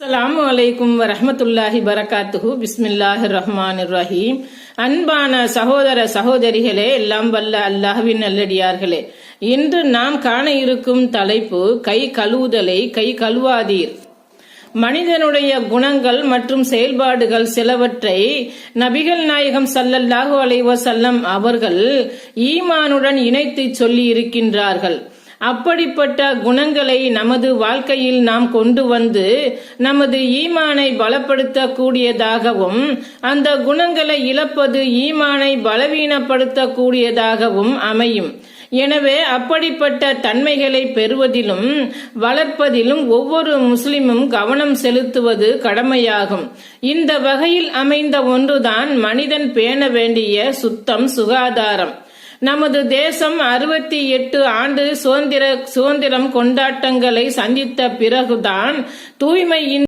அலாம் வலைக்கும் வரஹ்மத்துல்லாஹி பரகாத்துஹு பிஸ்மில்லாஹி ரஹ்மான் ரஹீம் அன்பான சகோதர சகோதரிகளே எல்லாம் வல்ல அல்லாஹ்வின் நல்லடியார்களே. இன்று நாம் காண இருக்கும் தலைப்பு கை கழுவுதலை கை கழுவாதீர். மனிதனுடைய குணங்கள் மற்றும் செயல்பாடுகள் சிலவற்றை நபிகள் நாயகம் சல்லல்லாஹு அலைவசல்லம் அவர்கள் ஈமானுடன் இணைத்து சொல்லி இருக்கின்றார்கள் அப்படிப்பட்ட குணங்களை நமது வாழ்க்கையில் நாம் கொண்டு வந்து நமது ஈமானை பலப்படுத்தக்கூடியதாகவும் அந்த குணங்களை இழப்பது ஈமானை பலவீனப்படுத்தக்கூடியதாகவும் அமையும். எனவே அப்படிப்பட்ட தன்மைகளை பெறுவதிலும் வளர்ப்பதிலும் ஒவ்வொரு முஸ்லிமும் கவனம் செலுத்துவது கடமையாகும். இந்த வகையில் அமைந்த ஒன்றுதான் மனிதன் பேண வேண்டிய சுத்தம் சுகாதாரம். நமது தேசம் அறுபத்தி எட்டு ஆண்டு சுதந்திர சுதந்திரம் கொண்டாட்டங்களை சந்தித்த பிறகுதான் தூய்மையின்